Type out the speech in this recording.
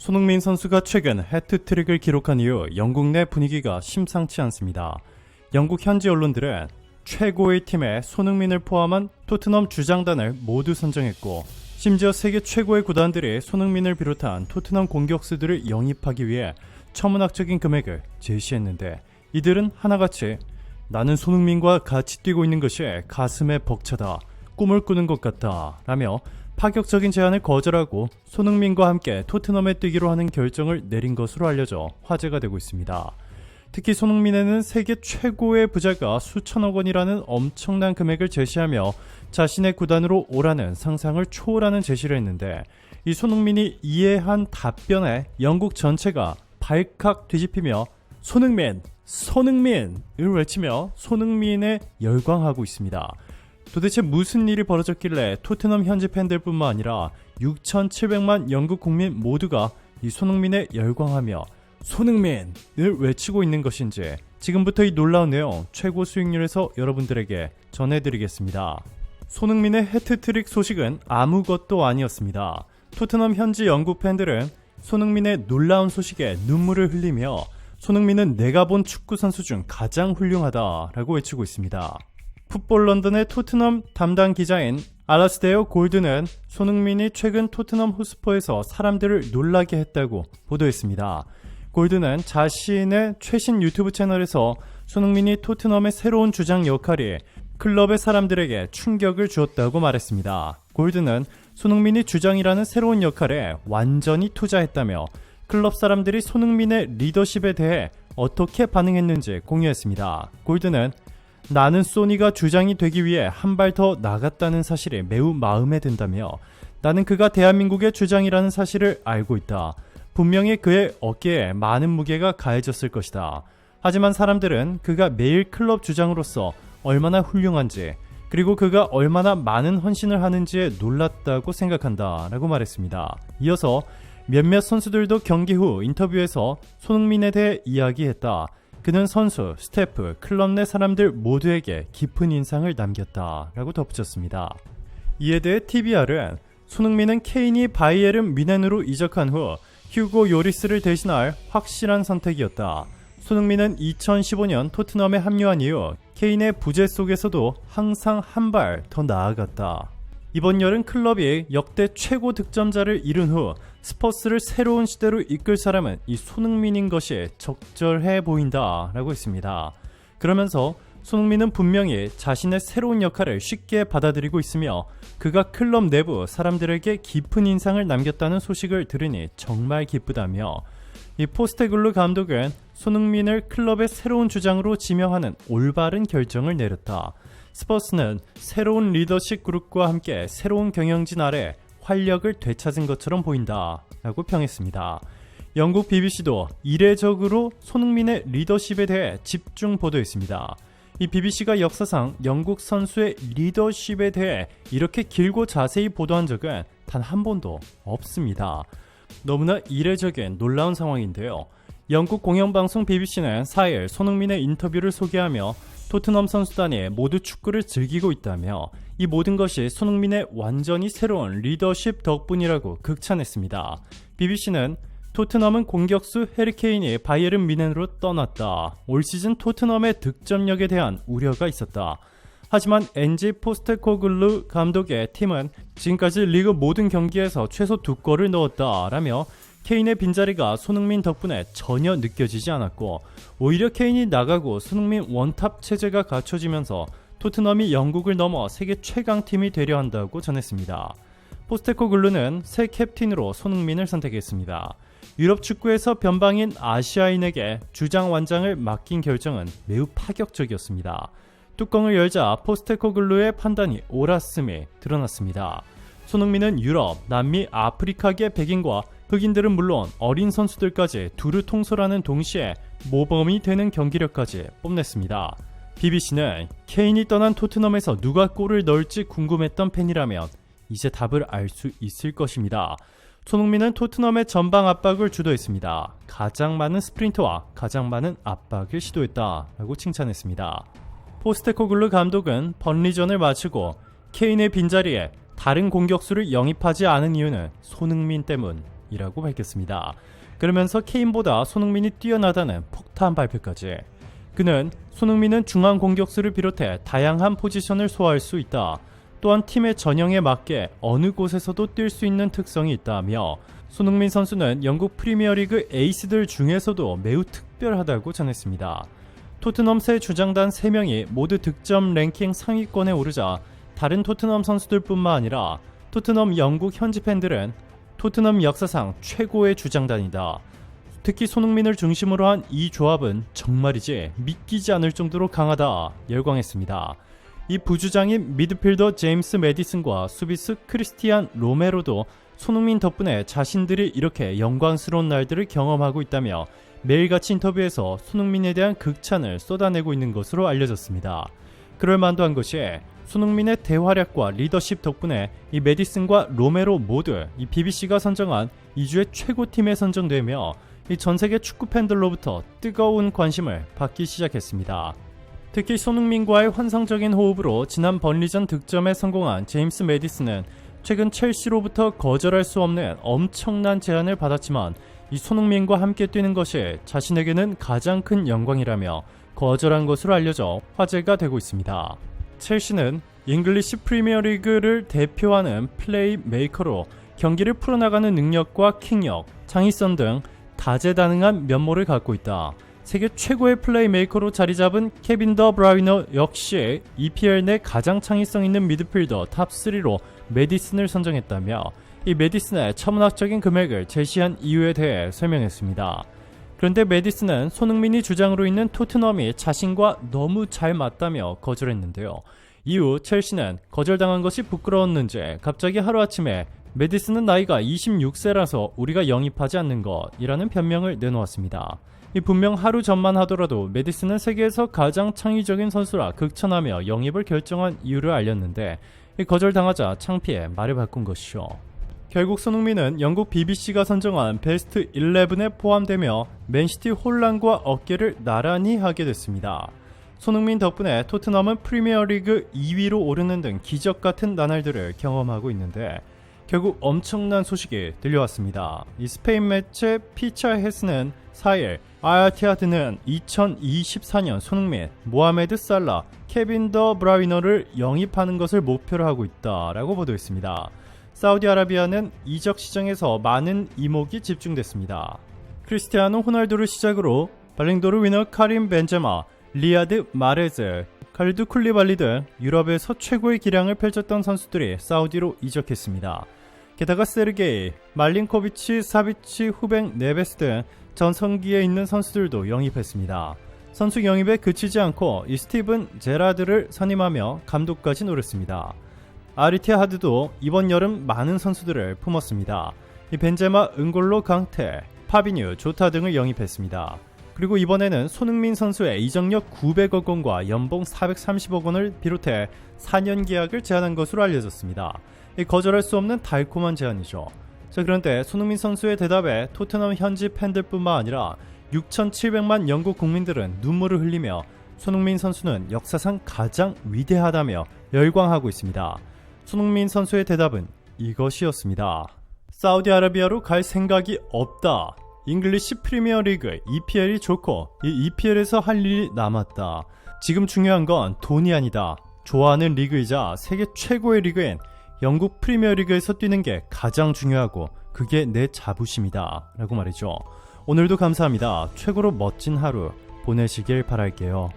손흥민 선수가 최근 해트트릭을 기록한 이후 영국 내 분위기가 심상치 않습니다. 영국 현지 언론들은 최고의 팀에 손흥민을 포함한 토트넘 주장단을 모두 선정했고 심지어 세계 최고의 구단들이 손흥민을 비롯한 토트넘 공격수들을 영입하기 위해 천문학적인 금액을 제시했는데 이들은 하나같이 나는 손흥민과 같이 뛰고 있는 것이 가슴에 벅차다 꿈을 꾸는 것 같다 라며 파격적인 제안을 거절하고 손흥민과 함께 토트넘에 뛰기로 하는 결정을 내린 것으로 알려져 화제가 되고 있습니다. 특히 손흥민에는 세계 최고의 부자가 수천억 원이라는 엄청난 금액을 제시하며 자신의 구단으로 오라는 상상을 초월하는 제시를 했는데 이 손흥민이 이해한 답변에 영국 전체가 발칵 뒤집히며 손흥민, 손흥민을 외치며 손흥민에 열광하고 있습니다. 도대체 무슨 일이 벌어졌길래 토트넘 현지 팬들뿐만 아니라 6,700만 영국 국민 모두가 이 손흥민에 열광하며 손흥민을 외치고 있는 것인지 지금부터 이 놀라운 내용 최고 수익률에서 여러분들에게 전해드리겠습니다. 손흥민의 해트트릭 소식은 아무것도 아니었습니다. 토트넘 현지 영국 팬들은 손흥민의 놀라운 소식에 눈물을 흘리며 손흥민은 내가 본 축구 선수 중 가장 훌륭하다라고 외치고 있습니다. 풋볼 런던의 토트넘 담당 기자인 알라스데어 골드는 손흥민이 최근 토트넘 호스퍼에서 사람들을 놀라게 했다고 보도했습니다. 골드는 자신의 최신 유튜브 채널에서 손흥민이 토트넘의 새로운 주장 역할이 클럽의 사람들에게 충격을 주었다고 말했습니다. 골드는 손흥민이 주장이라는 새로운 역할에 완전히 투자했다며 클럽 사람들이 손흥민의 리더십에 대해 어떻게 반응했는지 공유했습니다. 골드는 나는 소니가 주장이 되기 위해 한 발 더 나갔다는 사실이 매우 마음에 든다며 나는 그가 대한민국의 주장이라는 사실을 알고 있다. 분명히 그의 어깨에 많은 무게가 가해졌을 것이다. 하지만 사람들은 그가 매일 클럽 주장으로서 얼마나 훌륭한지 그리고 그가 얼마나 많은 헌신을 하는지에 놀랐다고 생각한다 라고 말했습니다. 이어서 몇몇 선수들도 경기 후 인터뷰에서 손흥민에 대해 이야기했다. 그는 선수, 스태프, 클럽 내 사람들 모두에게 깊은 인상을 남겼다 라고 덧붙였습니다. 이에 대해 TBR은 손흥민은 케인이 바이에른 미넨으로 이적한 후 휴고 요리스를 대신할 확실한 선택이었다. 손흥민은 2015년 토트넘에 합류한 이후 케인의 부재 속에서도 항상 한 발 더 나아갔다. 이번 여름 클럽이 역대 최고 득점자를 이룬 후 스퍼스를 새로운 시대로 이끌 사람은 이 손흥민인 것이 적절해 보인다 라고 했습니다. 그러면서 손흥민은 분명히 자신의 새로운 역할을 쉽게 받아들이고 있으며 그가 클럽 내부 사람들에게 깊은 인상을 남겼다는 소식을 들으니 정말 기쁘다며 이 포스테글루 감독은 손흥민을 클럽의 새로운 주장으로 지명하는 올바른 결정을 내렸다. 스퍼스는 새로운 리더십 그룹과 함께 새로운 경영진 아래 활력을 되찾은 것처럼 보인다. 라고 평했습니다. 영국 BBC도 이례적으로 손흥민의 리더십에 대해 집중 보도했습니다. 이 BBC가 역사상 영국 선수의 리더십에 대해 이렇게 길고 자세히 보도한 적은 단 한 번도 없습니다. 너무나 이례적인 놀라운 상황인데요. 영국 공영방송 BBC는 4일 손흥민의 인터뷰를 소개하며 토트넘 선수단이 모두 축구를 즐기고 있다며 이 모든 것이 손흥민의 완전히 새로운 리더십 덕분이라고 극찬했습니다. BBC는 토트넘은 공격수 해리케인이 바이에른 미넨으로 떠났다. 올 시즌 토트넘의 득점력에 대한 우려가 있었다. 하지만 엔지 포스테코글루 감독의 팀은 지금까지 리그 모든 경기에서 최소 두 골을 넣었다라며 케인의 빈자리가 손흥민 덕분에 전혀 느껴지지 않았고 오히려 케인이 나가고 손흥민 원탑 체제가 갖춰지면서 토트넘이 영국을 넘어 세계 최강팀이 되려 한다고 전했습니다. 포스테코글루는 새 캡틴으로 손흥민을 선택했습니다. 유럽 축구에서 변방인 아시아인에게 주장 완장을 맡긴 결정은 매우 파격적이었습니다. 뚜껑을 열자 포스테코글루의 판단이 옳았음이 드러났습니다. 손흥민은 유럽, 남미, 아프리카계 백인과 흑인들은 물론 어린 선수들까지 두루 통솔하는 동시에 모범이 되는 경기력까지 뽐냈습니다. BBC는 케인이 떠난 토트넘에서 누가 골을 넣을지 궁금했던 팬이라면 이제 답을 알 수 있을 것입니다. 손흥민은 토트넘의 전방 압박을 주도했습니다. 가장 많은 스프린트와 가장 많은 압박을 시도했다라고 칭찬했습니다. 포스테코글루 감독은 번리전을 마치고 케인의 빈자리에 다른 공격수를 영입하지 않은 이유는 손흥민 때문 이라고 밝혔습니다. 그러면서 케인보다 손흥민이 뛰어나다는 폭탄 발표까지. 그는 손흥민은 중앙 공격수를 비롯해 다양한 포지션을 소화할 수 있다. 또한 팀의 전형에 맞게 어느 곳에서도 뛸 수 있는 특성이 있다며 손흥민 선수는 영국 프리미어리그 에이스들 중에서도 매우 특별하다고 전했습니다. 토트넘 새 주장단 3명이 모두 득점 랭킹 상위권에 오르자 다른 토트넘 선수들뿐만 아니라 토트넘 영국 현지 팬들은 토트넘 역사상 최고의 주장단이다. 특히 손흥민을 중심으로 한 이 조합은 정말이지 믿기지 않을 정도로 강하다 열광했습니다. 이 부주장인 미드필더 제임스 메디슨과 수비수 크리스티안 로메로도 손흥민 덕분에 자신들이 이렇게 영광스러운 날들을 경험하고 있다며 매일같이 인터뷰에서 손흥민에 대한 극찬을 쏟아내고 있는 것으로 알려졌습니다. 그럴 만도 한 것이 손흥민의 대활약과 리더십 덕분에 이 메디슨과 로메로 모두 이 BBC가 선정한 2주의 최고팀에 선정되며 이 전 세계 축구 팬들로부터 뜨거운 관심을 받기 시작했습니다. 특히 손흥민과의 환상적인 호흡으로 지난 번리전 득점에 성공한 제임스 메디슨은 최근 첼시로부터 거절할 수 없는 엄청난 제안을 받았지만 이 손흥민과 함께 뛰는 것이 자신에게는 가장 큰 영광이라며 거절한 것으로 알려져 화제가 되고 있습니다. 첼시는 잉글리시 프리미어리그를 대표하는 플레이 메이커로 경기를 풀어나가는 능력과 킹력, 창의성 등 다재다능한 면모를 갖고 있다. 세계 최고의 플레이메이커로 자리 잡은 케빈 더 브라이너 역시 EPL 내 가장 창의성 있는 미드필더 탑3로 메디슨을 선정했다며 이 메디슨의 천문학적인 금액을 제시한 이유에 대해 설명했습니다. 그런데 메디슨은 손흥민이 주장으로 있는 토트넘이 자신과 너무 잘 맞다며 거절했는데요. 이후 첼시는 거절당한 것이 부끄러웠는지 갑자기 하루아침에 메디슨은 나이가 26세라서 우리가 영입하지 않는 것이라는 변명을 내놓았습니다. 이 분명 하루 전만 하더라도 메디슨은 세계에서 가장 창의적인 선수라 극찬하며 영입을 결정한 이유를 알렸는데 거절당하자 창피해 말을 바꾼 것이죠. 결국 손흥민은 영국 BBC가 선정한 베스트 11에 포함되며 맨시티 혼란과 어깨를 나란히 하게 됐습니다. 손흥민 덕분에 토트넘은 프리미어리그 2위로 오르는 등 기적 같은 나날들을 경험하고 있는데 결국 엄청난 소식이 들려왔습니다. 이 스페인 매체 피차 헤스는 4일 아야티아드는 2024년 손흥민, 모하메드 살라, 케빈 더 브라위너를 영입하는 것을 목표로 하고 있다라고 보도했습니다. 사우디아라비아는 이적 시장에서 많은 이목이 집중됐습니다. 크리스티아노 호날두를 시작으로 발링도르 위너 카림 벤제마, 리아드 마레즈, 칼드 쿨리발리 등 유럽에서 최고의 기량을 펼쳤던 선수들이 사우디로 이적했습니다. 게다가 세르게이, 말린코비치, 사비치, 후뱅, 네베스 등 전성기에 있는 선수들도 영입했습니다. 선수 영입에 그치지 않고 이 스티븐 제라드를 선임하며 감독까지 노렸습니다. 아리티하드도 이번 여름 많은 선수들을 품었습니다. 이 벤제마, 은골로, 강태, 파비뉴, 조타 등을 영입했습니다. 그리고 이번에는 손흥민 선수의 이적력 900억 원과 연봉 430억 원을 비롯해 4년 계약을 제안한 것으로 알려졌습니다. 거절할 수 없는 달콤한 제안이죠. 자 그런데 손흥민 선수의 대답에 토트넘 현지 팬들뿐만 아니라 6,700만 영국 국민들은 눈물을 흘리며 손흥민 선수는 역사상 가장 위대하다며 열광하고 있습니다. 손흥민 선수의 대답은 이것이었습니다. 사우디아라비아로 갈 생각이 없다. 잉글리시 프리미어 리그 EPL이 좋고 이 EPL에서 할 일이 남았다. 지금 중요한 건 돈이 아니다. 좋아하는 리그이자 세계 최고의 리그인 영국 프리미어 리그에서 뛰는 게 가장 중요하고 그게 내 자부심이다. 라고 말이죠. 오늘도 감사합니다. 최고로 멋진 하루 보내시길 바랄게요.